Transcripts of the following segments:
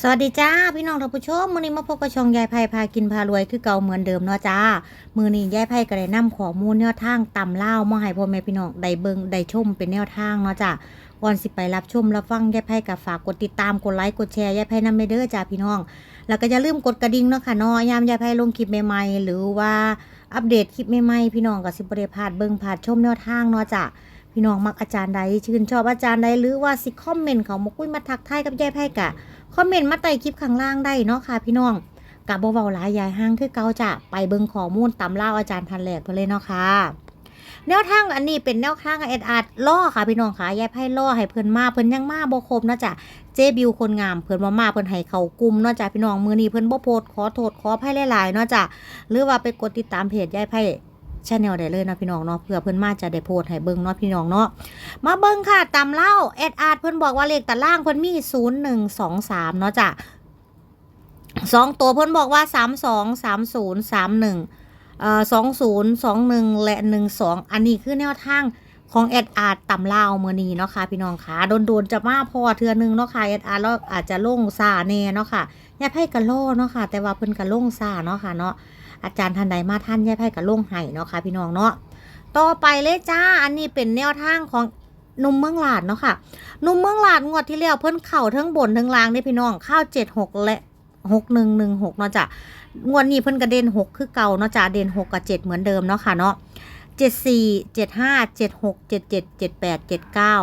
สวัสดีจ้าพี่น้องท่านผู้ชมมื้อนี้มาพบกับช่องยายไพ่พากินพารวยคือเก่าเหมือนเดิมเนาะจ้ามื้อนี้ยายไพ่ก็ได้นำข้อมูลแนวทางตำเล่ามาให้พ่อแม่พี่น้องได้เบิ่งได้ชมเป็นแนวทางเนาะจ้าก่อนสิไปรับชมรับฟังยายไพ่ก็ฝากกดติดตามกดไลค์กดแชร์ยายไพ่นำไปเด้อจ้าพี่น้อง แล้วก็อย่าลืมกดกระดิ่งเนาะค่ะเนาะยามยายไพ่ลงคลิปใหม่ๆหรือว่าอัปเดตคลิปใหม่ๆพี่น้องก็สิบ่ได้พลาดเบิ่งพลาดชมแนวทางเนาะจ้า พี่น้องมักอาจารย์ใดชื่นชอบอาจารย์ใดหรือว่าสิคอมเมนต์เขามาคุยมาทักทายกับยายไพ่กะคอมเมนต์มาใต้คลิปข้างล่างได้เนาะค่ะพี่น้องกับเบาๆหลายยายห้างคือเกาจะไปเบิงข้อมูลตำเล่าอาจารย์ทันแหลกเพื่อเลยเนาะค่ะแนวทางอันนี้เป็นแนวทางเอ็ดอาดล่อค่ะพี่น้องค่ะยายไพ่ล่อให้เพิ่นมาเพิ่นยังมาบ่ครบเนาะจ้ะเจบิวคนงามเพิ่นบ่มาเพิ่นให้เขากลุ่มเนาะจ้ะพี่น้องมือนี้เพิ่นบ่โพสต์ขอโทษขออภัยหลายๆเนาะจ้ะหรือว่าไปกดติดตามเพจยายไพ่ ชาแนลได้เลยนะพี่น้องเนาะเพื่อเพิ่อนมาจะได้โพสให้เบิ่งเนาะพี่น้องเนาะมาเบิ่งค่ะตำเล่าเอ็ดอาร์ตเพิ่อนบอกว่าเลขตารางเพิ่นมีศูนย์หนึ่งสองสามเนาะจ้ะสองตัวเพิ่อนบอกว่าสามสองสามศูนย์สามหนึ่งเอ่อสองศูนย์สองหนึ่งและหนึ่งสองอันนี้คือแนวทางของเอ็ดอาร์ตตำเล่าเมื่อนี้เนาะค่ะพี่น้องค่ะโดนๆจะมาพอเทือนึงเนาะค่ะเอ็ดอาร์แล้วอาจจะลงซาแน่เนาะค่ะยาไพ่กะโลเนาะค่ะ แต่ว่าเพิ่นกะลงซาเนาะค่ะเนาะ อาจารย์ทันใดมาท่านแยายไพ่กะลงไห้เนาะค่ะพี่น้องเนาะต่อไปเลยจ้าอันนี้เป็นแนวทางของนุ่มเมืองลาดเนาะค่ะนุ่มเมืองลาดงวดที่แล้วเพิ่นเข่าทั้งบนทั้งล่างได้พี่น้องข้าวเจ็ดหกและหกหนึ่งหนึ่งหกเนาะจ้ะงวดนี้เพิ่นกระเด็นหกคือเก่าเนาะจ้ะเด่นหกกับเจ็ดเหมือนเดิมเนาะค่ะเนาะเจ็ดสี่เจ็ดห้าเจ็ดหกเจ็ดเจ็ดเจ็ดแปดเจ็ดเก้า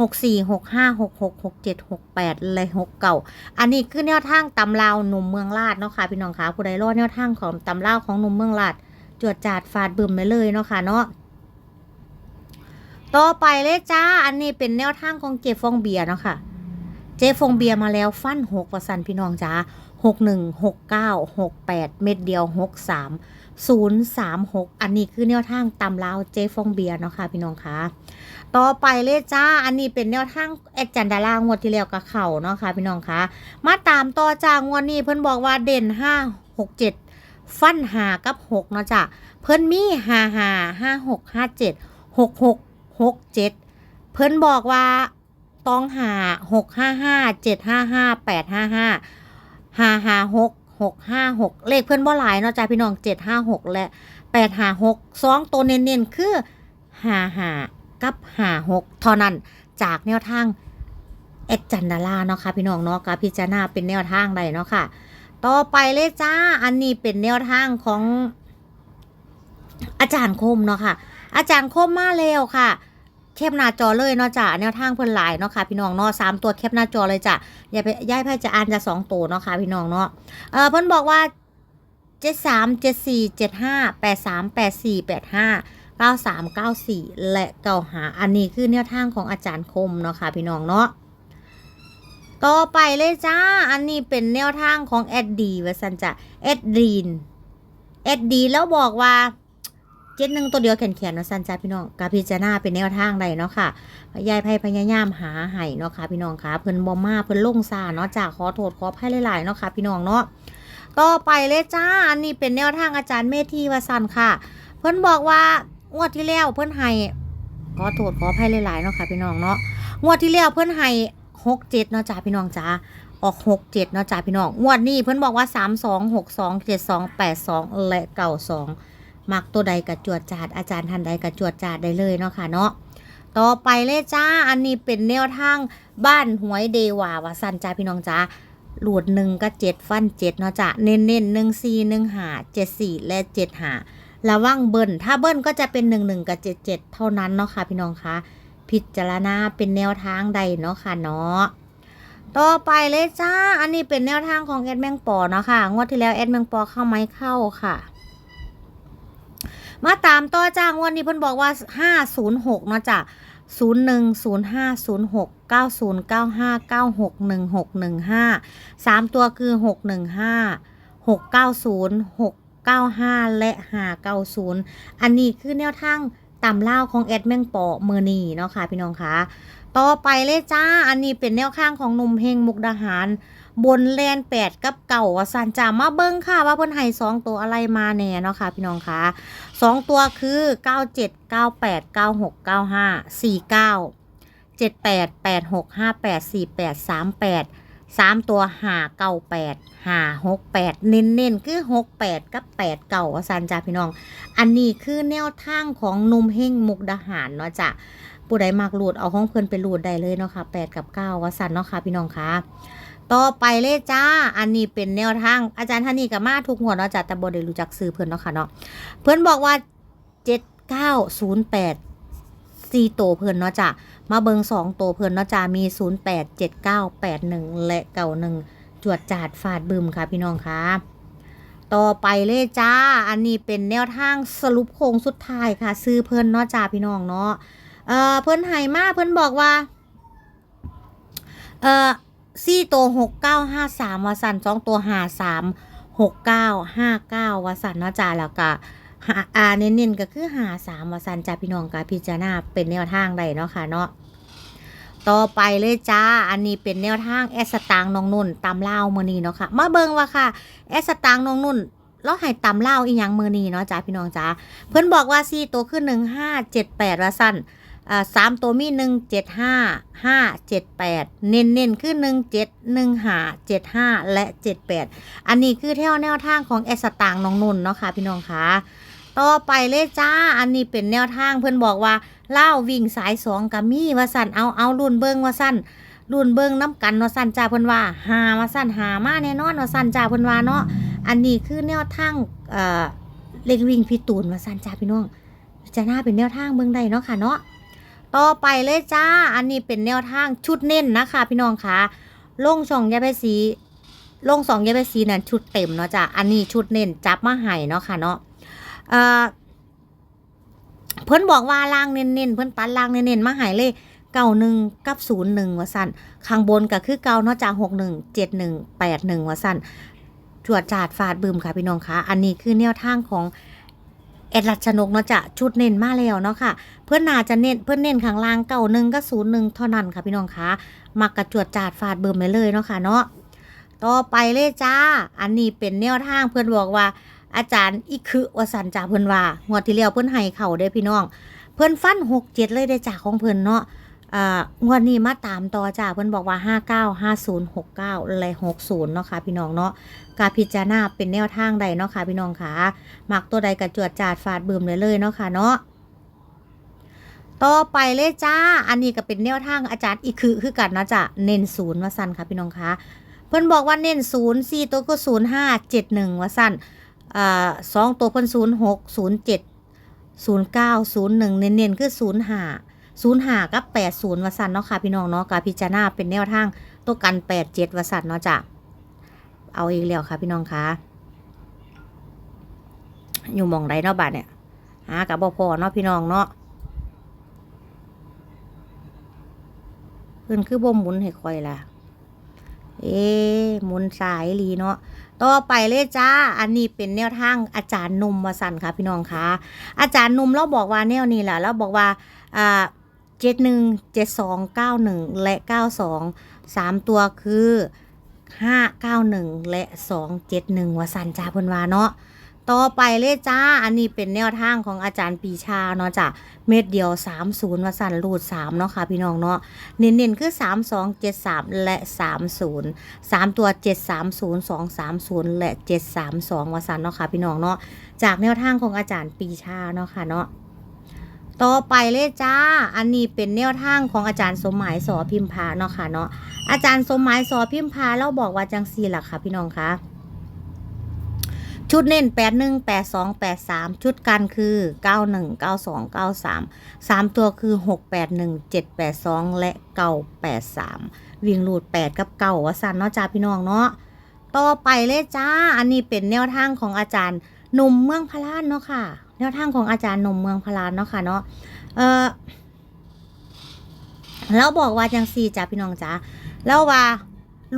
หกสี่หกห้าหกหกหกเจ็ดหกแปดและหกเก่าอันนี้คือแนวทางตำลาวหนุ่มเมืองลาดเนาะค่ะพี่น้องคะผู้ใดรอดแนวทางของตำลาวของหนุ่มเมืองลาดจวดจาดฟาดบึมไปเลยเนาะค่ะเนาะต่อไปเลยจ้า อันนี้เป็นแนวทางของเจฟองเบียเนาะค่ะ เจฟองเบียมาแล้วฟันหกประสันพี่น้องจ้าหกหนึ่งหกเก้าหกแปดเม็ดเดียวหกสาม ศูนย์สามหกอันนี้คือแนวทางตำลาวเจฟองเบียร์เนาะค่ะพี่น้องคะต่อไปเลยจ้า อันนี้เป็นแนวทางแอดจันดารางวดที่แล้วกับเข่าเนาะค่ะพี่น้องคะมาตามต่อจ้างวดนี้เพิ่นบอกว่าเด่นห้าหกเจ็ดฟันหากับหกเนาะจ้ะเพิ่นมีหาหาห้าหกห้าเจ็ดหกหกหกเจ็ดเพิ่นบอกว่าต้องหาหกห้าห้าเจ็ดห้าห้าแปดห้าห้าหาหาหก หกห้าหกเลขเพิ่อนบ่หลายเนาะจ้ะพี่น้องเจ็ดห้าหกและแปดห้าหกสองตัวเน้นๆคือหาหากับหาหกเท่านั้นจากแนวทางเอ็ดจันดาราเนาะค่ะพี่น้องเนาะกับพิจารณาเป็นแนวทางใดเนาะค่ะ ต่อไปเลยจ้าอันนี้เป็นแนวทางของอาจารย์คมเนาะค่ะ อาจารย์คมมาแล้วค่ะ แคปหน้าจอเลยเนาะจ้ะแนวทางเพิ่นหลายเนาะค่ะพี่น้องเนาะสามตัวแคปหน้าจอเลยจ้ะอย่าไปย้ายไพ่จะอ่านจะสองตัวเนาะค่ะพี่น้องเนาะเออเพิ่นบอกว่าเจ็ดสามเจ็ดสี่เจ็ดห้าแปดสามแปดสี่แปดห้าเก้าสามเก้าสี่และเก้าหาอันนี้คือแนวทางของอาจารย์คมเนาะค่ะพี่น้องเนาะต่อไปเลยจ้า อันนี้เป็นแนวทางของแอดดีวสันจะแอดดีนแอดดีแล้วบอกว่า เจ็ดหนึ่งตัวเดียวแขนแขนๆเนาะสันจ้าพี่น้องกาพิจารณาเป็นแนวทางใดเนาะค่ะยายไพ่พยายามหาไห้เนาะค่ะพี่น้องค่ะเพิ่นบอมมาเพิ่นลงซาเนาะจากขอโทษขอให้หลายๆเนาะค่ะพี่น้องเนาะต่อไปเลยจ้าอันนี้เป็นแนวทางอาจารย์เมธีวสันค่ะ เพิ่นบอกว่างวดที่แล้วเพิ่นให้ขอโทษขอให้หลายๆเนาะค่ะพี่น้องเนาะงวดที่แล้วเพิ่นให้หกเจ็ดเนาะจ้าพี่น้องจ้าออกหกเจ็ดเนาะจ้าพี่น้องงวดนี้เพิ่นบอกว่าสามสองหกสองเจ็ดสองแปดสองและเก่าสอง มักตัวใดกับจวดจาดอาจารย์ทันใดกับจวดจาดได้เลยเนาะค่ะเนาะต่อไปเลยจ้าอันนี้เป็นแนวทางบ้านหวยเดวาวาสันจ้าพี่น้องจ้าหลวดหนึ่งก็เจ็ดฟันเจ็ดเนาะจ้าเน้นเน้นหนึ่งสี่หนึ่งหาเจ็ดสี่และเจ็ดหาระวังเบิ้ลถ้าเบิ้ลก็จะเป็นหนึ่งหนึ่งกับเจ็ดเจ็ดเท่านั้นเนาะค่ะพี่น้องคะพิจารณาเป็นแนวทางใดเนาะค่ะเนาะต่อไปเลยจ้า อันนี้เป็นแนวทางของแอดแมงปอเนาะค่ะ งวดที่แล้วแอดแมงปอเข้าไหมเข้าค่ะ มาตามต่อจ้างวันนี้เพิ่นบอกว่า 506นะจ้ะ010506 9095 961615 3 ตัวคือ 615 690 695 และ 590 อันนี้คือแนวทางตำเล่าของแอดแมงปอเมอร์นีเนาะค่ะพี่น้องคะต่อไปเลยจ้า อันนี้เป็นแนวข้างของหนุ่มเฮงมุกดาหาร บนแลนแปดกับเก่าวสันจามาเบิ้งค่ะว่าเพิ่นให้สองตัวอะไรมาแน่เนาะค่ะพี่น้องคะสองตัวคือเก้าเจ็ดเก้าแปดเก้าหกเก้าห้าสี่เก้าเจ็ดแปดแปดหกห้าแปดสี่แปดสามแปดสามตัวหาเก้าแปดหาหกแปดเน้นเน้นๆคือหกแปดกับแปดเก่าว่าสันจ้าพี่น้อง อันนี้คือแนวทางของนุ่มเฮงมุกดาหารเนาะจ้ะผู้ใดมากรูดเอาห้องเพิ่นไปรูดได้เลยเนาะค่ะแปดกับเก้าว่าสันเนาะค่ะพี่น้องคะ ต่อไปเลยจ้า อันนี้เป็นแนวทาง อาจารย์ท่านนี้กับมาทุกหัวเนาะจ้ะแต่บ่ได้รู้จักซื้อเพิ่อนเนาะค่ะเนาะ เพิ่อนบอกว่าเจ็ดเก้าศูนย์แปดสี่โตวเพิ่อนเนาะจ้ะมาเบิงสองตัวเพื่อนเนาะจ้ามี0 8 7 9 8 1และเก่าหนึ่งจวดจาดฟาดบึมค่ะพี่น้องค่ะ ต่อไปเลยจ้า อันนี้เป็นแนวทางสรุปโค้งสุดท้ายค่ะ ซื้อเพื่อนเนาะจ้าพี่น้องเนาะ เอ่อเพื่อนไห้มาเพื่อนบอกว่า เอ่อ สี่ตัวหกเก้าห้าสามวาสันสองตัวหาสามหกเก้าห้าเก้าวาสันนะจ้าแล้วก็หาอาเน้นๆก็คือหาสามวาสันจ้าพี่น้องกาพิจารณาเป็นแนวทางใดเนาะค่ะเนาะต่อไปเลยจ้า อันนี้เป็นแนวทางแอสตางน้องนุ่นตำเล่ามือนีเนาะค่ะ มาเบิงว่าค่ะแอสตางน้องนุ่นแล้วให้ตำเล่าอีหยังมือนีเนาะจ้าพี่น้องจ้าเพิ่อนบอกว่าสี่ตัวขึ้นหนึ่งห้าเจ็ดแปดว่าสั้น สามตัวมีหนึ่งเจ็ดห้าห้าเจ็ดแปดเน้นเน้นคือหนึ่งเจ็ดหนึ่งห้าเจ็ดห้าและเจ็ดแปดอันนี้คือแถวแนวทางของแอสตางน้องนุ่นเนาะค่ะพี่น้องค่ะต่อไปเลยจ้า อันนี้เป็นแนวทางเพื่อนบอกว่าเล่าวิ่งสายสองกับมีว่าสั่นเอาเอารุ่นเบิ้งว่าสั่นรุ่นเบิ้งน้ำกันว่าสั่นจ้าเพื่อนว่าหาว่าสั่นหามาแน่นอนว่าสั่นจ้าเพื่อนว่าเนาะอันนี้คือแนวทางเอ่อเล็กวิ่งพี่ตูนว่าสั่นจ้าพี่น้องจะน่าเป็นแนวทางเบิ้งได้เนาะค่ะเนาะ ต่อไปเลยจ้า อันนี้เป็นแนวทางชุดเน้นนะคะ พี่น้องคะลงช่องยาไปสีลงสองยาไปสีนั่นชุดเต็มเนาะจ้าอันนี้ชุดเน้นจับมาให้เนาะค่ะเนาะเอ่อเพิ่นบอกว่าล่างเน้นๆเพิ่นตัดล่างเน้นๆมาใหายเลยเก้าหนึ่งกับศูนย์หนึ่งว่าสั่นข้างบนก็คือเก้าเนอกจากหกหนึ่งเจ็ดหนึ่งแปดหนึ่งว่าสั่นจวดจาดฟาดบืมค่ะพี่น้องคะอันนี้คือแนวทางของ แอดลัดชนกเนาะจะชุดเน้นมาแล้วเนาะค่ะ เพื่อนนาจะเน้นเพื่อนเน้นข้างล่างเก่าหนึ่งก็ศูนย์หนึ่งเท่านั้นค่ะพี่น้องคะมักกระจวดจาดฟาดเบืมไปเลยเนาะค่ะเนาะต่อไปเลยจ้า อันนี้เป็นแนวทางเพื่อนบอกว่า อาจารย์อิคือวสันจ่าเพื่อนว่างวดที่แล้วเพื่อนให้เข่าได้พี่น้อง เพื่อนฟันหกเจ็ดเลยได้จากของเพื่อนเนาะ งวดนี้มาตามต่อจ้าเพิ่นบอกว่าห้าเก้าห้าศูนย์หกเก้าและหกศูนย์เนาะค่ะพี่น้องเนาะกาพิจารณาเป็นแนวทางใดเนาะค่ะพี่น้องค่ะมักตัวใดกระจวดจาดฟาดบืมเลยเลยเนาะค่ะเนาะต่อไปเลยจ้า อันนี้ก็เป็นแนวทางอาจารย์อีคือคือกันนะจ้ะเน้นศูนย์ว่าสั้นค่ะพี่น้องค่ะเพิ่นบอกว่าเน้นศูนย์สี่ตัวก็ศูนย์ห้าเจ็ดหนึ่งว่าสั้นอ่าสองตัวเพิ่นศูนย์หกศูนย์เจ็ดศูนย์เก้าศูนย์หนึ่งเน้นๆคือศูนย์ห้า ศูนย์ห้ากับแปดศูนย์วสันเนาะค่ะพี่น้องเนาะกาพิจารณาเป็นแนวทางตัวกันแปดเจ็ดวสันเนาะจ้ะเอาอีกแล้วค่ะพี่น้องคะอยู่มองไรเนาะบัดเนี่ยหากับบพอเนาะพี่น้องเนาะเพิ่นคือบ่หมุนให้คอยล่ะ เอ๊หมุนสายลีเนาะต่อไปเลยจ้า อันนี้เป็นแนวทางอาจารย์นุ่มวสันค่ะพี่น้องคะอาจารย์นุ่มเราบอกว่าแนวนี้แหละเราบอกว่าอ่า เจ็ดหนึ่งเจ็ดสองเก้าหนึ่งและเก้าสองสามตัวคือห้าเก้าหนึ่งและสองเจ็ดหนึ่งวสันจ้าเพิ่นว่าเนาะต่อไปเลยจ้า อันนี้เป็นแนวทางของอาจารย์ปีชาเนาะจ้ะ เม็ดเดียว 30วสันรูด3เนาะค่ะพี่น้องเนาะ เน้นๆคือ 3 2 7 3 และ 30 3 ตัว 7 3 0 2 3 0 และ 7 3 2วสันเนาะค่ะพี่น้องเนาะ จากแนวทางของอาจารย์ปีชาเนาะค่ะเนาะ ต่อไปเลยจ้า อันนี้เป็นแนวทางของอาจารย์สมหมายสอพิมพาเนาะค่ะเนาะ อาจารย์สมหมายสอพิมพาเราบอกว่าจังซี่ล่ะค่ะ พี่น้องคะชุดเน้นแปดหนึ่งแปดสองแปดสามชุดกันคือเก้าหนึ่งเก้าสองเก้าสามสามตัวคือหกแปดหนึ่งเจ็ดแปดสองและเก้าแปดสามวิ่งหลูดแปดกับเก้าวสันเนาะจ้าพี่น้องเนาะ ต่อไปเลยจ้า อันนี้เป็นแนวทางของอาจารย์หนุ่มเมืองพะลานเนาะค่ะ แนวทางของอาจารย์หนุ่มเมืองพลานเนาะค่ะเนาะเออแล้วบอกว่าจังสี่จ้าพี่น้องจ้าแล้วว่า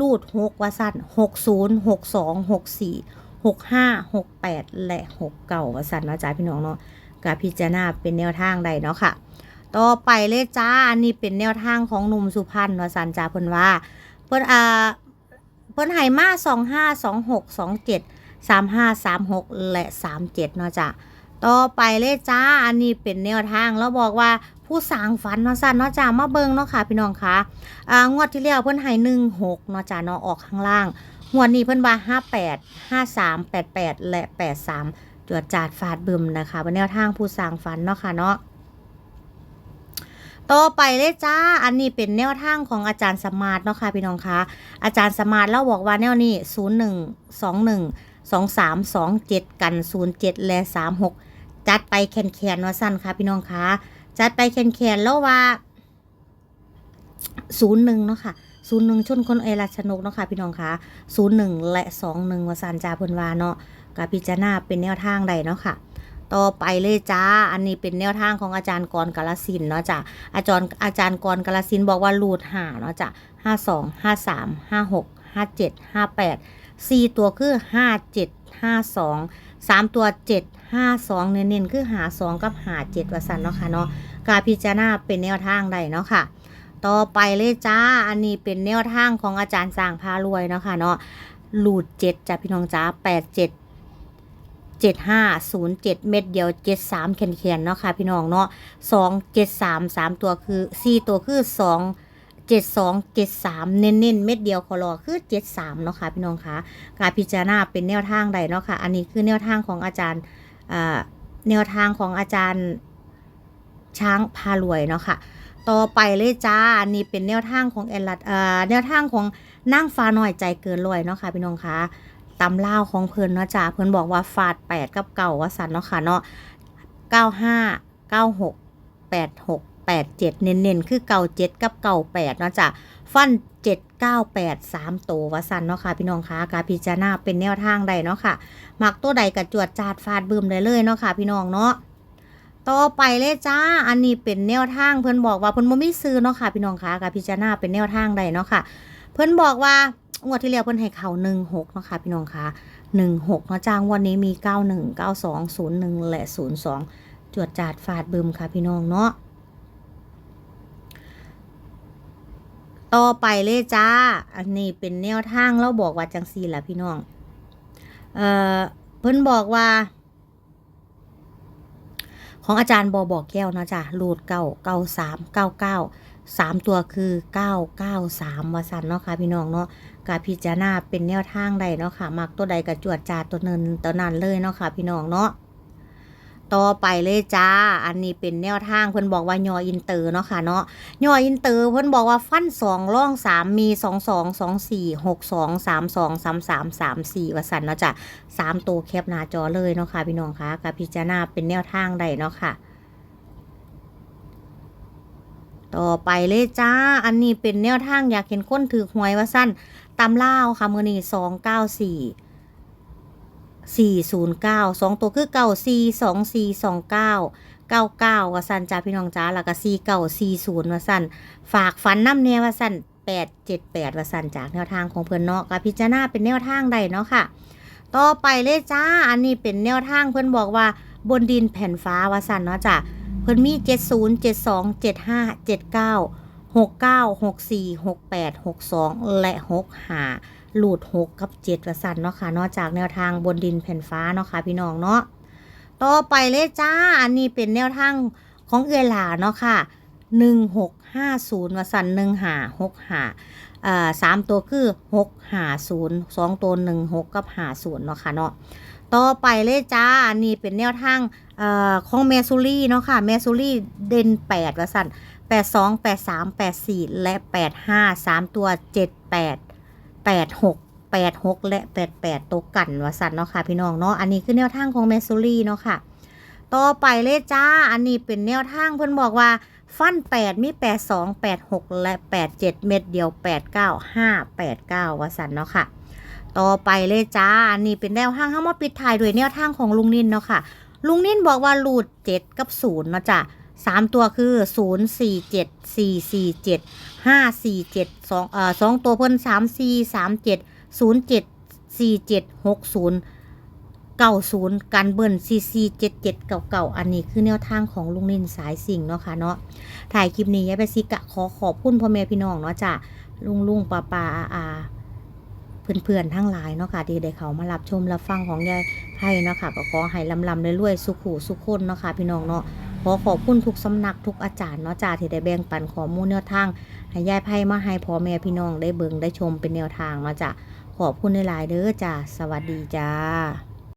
ลูดหกว่าสันหกศูนย์หกสองหกสี่หกห้าหกแปดและหกเก่าว่าสันเนาะจ้าพี่น้องเนาะกับพิจารณาเป็นแนวทางใดเนาะค่ะ ต่อไปเลยจ้าอันนี้เป็นแนวทางของหนุ่มสุพรรณว่าสันจ้าเพิ่นว่าเพิ่นอ่าเพิ่นให้มาสองห้าสองหกสองเจ็ดสามห้าสามหกและสามเจ็ดเนาะจ้า ต่อไปเลยจ้า อันนี้เป็นแนวทางแล้วบอกว่าผู้สร้างฝันเนาะสันเนาะจ้ามาเบิ่งเนาะค่ะพี่น้องคะอ่างวดที่แล้วเพิ่นให้หนึ่งหกเนาะจ้าเนาะออกข้างล่างงวดนี้เพิ่นว่าห้าแปดห้าสามแปดแปดและแปดสามจวดจาดฟาดบึมนะคะเป็นแนวทางผู้สร้างฝันเนาะค่ะเนาะต่อไปเลยจ้า อันนี้เป็นแนวทางของอาจารย์สมาร์ทเนาะค่ะพี่น้องคะอาจารย์สมาร์ทเล่าบอกว่าแนวนี้ศูนย์หนึ่งสองหนึ่งสองสามสองเจ็ดกันศูนย์เจ็ดและสามหก จัดไปแคนแคนว่าสั้นค่ะ พี่น้องคะจัดไปแคนแคนแล้วว่าศูนย์หนึ่งเนาะค่ะศูนย์หนึ่งชนคนเอราชนกเนาะค่ะพี่น้องคะศูนย์หนึ่งและสองหนึ่งว่าสันจาเพิ่นว่าเนาะกับพิจารณาเป็นแนวทางใดเนาะค่ะต่อไปเลยจ้า อันนี้เป็นแนวทางของอาจารย์กรกาลสินเนาะจ้ะ อาจารย์อาจารย์กรกาลสินบอกว่ารูดหาเนาะจ้ะห้าสองห้าสามห้าหกห้าเจ็ดห้าแปดสี่ตัวคือห้าเจ็ด ห้าสองสามตัวเจ็ดห้าสองเน้นๆคือหาสองกับหาเจ็ดว่าสันเนาะค่ะเนาะการพิจารณาเป็นแนวทางใดเนาะค่ะ ต่อไปเลยจ้าอันนี้เป็นแนวทางของอาจารย์สร้างพารวยเนาะค่ะเนาะหลุดเจ็ดจ้ะพี่น้องจ้าแปดเจ็ดเจ็ดห้าศูนย์เจ็ดเม็ดเดียวเจ็ดสามแขนแขนๆเนาะค่ะพี่น้องเนาะสองเจ็ดสามสามตัวคือสี่ตัวคือสอง เจ็ดสองเจ็ดสามเน้นเน้นๆเม็ดเดียวขอรอคือเจ็ดสามเนาะค่ะพี่น้องคะการพิจารณาเป็นแนวทางใดเนาะค่ะ อันนี้คือแนวทางของอาจารย์แนวทางของอาจารย์ช้างพารวยเนาะค่ะ ต่อไปเลยจ้า อันนี้เป็นแนวทางของแอลลัดแนวทางของนั่งฟ้าหน่อยใจเกินร้อยเนาะค่ะพี่น้องคะตำเล่าของเพิ่นเนาะจ้าเพิ่นบอกว่าฟาดแปดกับเก่าว่าสันเนาะค่ะเนาะเก้าห้าเก้าหกแปดหก แปดเจ็ดเน้นๆ คือเก่าเจ็ดกับเก่าแปดเนาะจ้าฟันเจ็ดเก้าแปดสามตัวว่าสันเนาะค่ะพี่น้องคะการพิจารณาเป็นแนวทางใดเนาะค่ะมักตัวใดกับจวดจาดฟาดบืมได้เลยเนาะค่ะพี่น้องเนาะต่อไปเลยจ้า อันนี้เป็นแนวทางเพิ่นบอกว่าเพิ่นบ่มีซื้อเนาะค่ะพี่น้องคะกับพิจารณาเป็นแนวทางใดเนาะค่ะ เพิ่นบอกว่างวดที่แล้วเพิ่นให้เข้า16เนาะค่ะพี่น้องคะ16เนาะจ้างวันนี้มี91 92 01และ02จวดจาดฟาดบึมค่ะพี่น้องเนาะ ต่อไปเลยจ้า อันนี้เป็นแนวทางเราบอกว่าจังซีล่ะพี่น้อง เอ่อ เพิ่นบอกว่า ของอาจารย์บอบอกแก้วนะจ้ะรูดเก้าเก้าสามเก้าเก้าสามตัวคือเก้าเก้าสามวสันเนาะค่ะ พี่น้องเนาะกาพิจารณาเป็นแนวทางใดเนาะค่ะ มักตัวใดกับจวดจาตัวเนั้นตัวนั้นเลยเนาะค่ะ พี่น้องเนาะ ต่อไปเลยจ้า อันนี้เป็นแนวทางเพิ่นบอกว่ายออินเตอร์เนาะค่ะเนาะยออินเตอร์เพิ่นบอกว่าฟันสองร่องสามมีสองสองสองสี่หกสองสามสองสามสามสามสี่วสันเนาะจ้ะสามตัวแคปหน้าจอเลยเนาะค่ะพี่น้องคะกาพิจารณาเป็นแนวทางใดเนาะค่ะต่อไปเลยจ้า อันนี้เป็นแนวทางอยากเห็นคนถือหวยว่าสั้นตำล่าวค่ะมือนี้สองเก้าสี่ สี่ศูนย์เก้าสองตัวคือเก้าสี่สองสี่สองเก้าเก้าเก้าว่าสั้นจ้าพี่น้องจ้าแล้วก็สี่เก้าสี่ศูนย์ว่าสั้นฝากฝันน้ำเนว่าสั้นแปดเจ็ดแปดว่าสั้นจากแนวทางของเพื่อนเนาะกับพิจารณาเป็นแนวทางใดเนาะค่ะ ต่อไปเลยจ้าอันนี้เป็นแนวทางเพื่อนบอกว่าบนดินแผ่นฟ้าว่าสั้นเนาะจ้ะเพิ่นมี 70 72 75 79 69 64 68 62 และ 65 หลุด6กับ7ว่าสันเนาะค่ะ นอกจากแนวทางบนดินแผ่นฟ้าเนาะค่ะพี่น้องเนาะต่อไปเลยจ้า อันนี้เป็นแนวทางของเอือหลาเนาะค่ะ1650ว่าสั่น1565อ่าสามตัวคือ650สองตัว16กับ50เนาะค่ะเนาะต่อไปเลยจ้า อันนี้เป็นแนวทางอของเมซูรี่เนาะค่ะเมซูรี่เด่นแปดว่าสันแปดสองแปดสามแปดสี่และแปดห้าสามตัวเจ็ดแปด แปดหกแปดหกและแปดแปดตัวกันวสันเนาะค่ะพี่น้องเนาะอันนี้คือแนวทางของเมสซูรี่เนาะค่ะ ต่อไปเลยจ้า อันนี้เป็นแนวทางเพิ่นบอกว่าฟันแปดมีแปดสองแปดหกและแปดเจ็ดเม็ดเดียวแปดเก้าห้าแปดเก้าวสันเนาะค่ะ ต่อไปเลยจ้า อันนี้เป็นแนวทางห้ามาปิดท้ายด้วยแนวทางของลุงนินเนาะค่ะ ลุงนิ่นบอกว่ารูดเจ็ดกับศูนย์นะจ๊ะ สามตัวคือศูนย์สี่เจ็ดสี่สี่เจ็ดห้าสี่เจ็ดสองเอ่อสองตัวเพิ่นสามสี่สามเจ็ดศูนย์เจ็ดสี่เจ็ดหกศูนย์เก้าศูนย์การเบิ้ลซีซีเจ็ดเจ็ดเก่าเก่าๆอันนี้คือแนวทางของลุงนินสายสิ่งเนาะค่ะเนาะถ่ายคลิปนี้ยายไปซิกะขอขอบคุณพ่อแม่พี่น้องเนาะจ้ะลุงลุงป้าป้าอาอาเพื่อนๆทั้งหลายเนาะค่ะที่ได้เขามารับชมรับฟังของยายให้เนาะค่ะก็ขอให้ลำลำเรื่อยๆสุขูสุขคนเนาะค่ะพี่น้องเนาะ ขอขอบคุณทุกสำนักทุกอาจารย์เนาะจ่าที่ได้แบ่งปันข้อมูลแนวทางให้ยายไพ่มาให้พ่อแม่พี่น้องได้เบิงได้ชมเป็นแนวทางเนาะจ่าขอบคุณหลายๆเด้อจ่าสวัสดีจ้า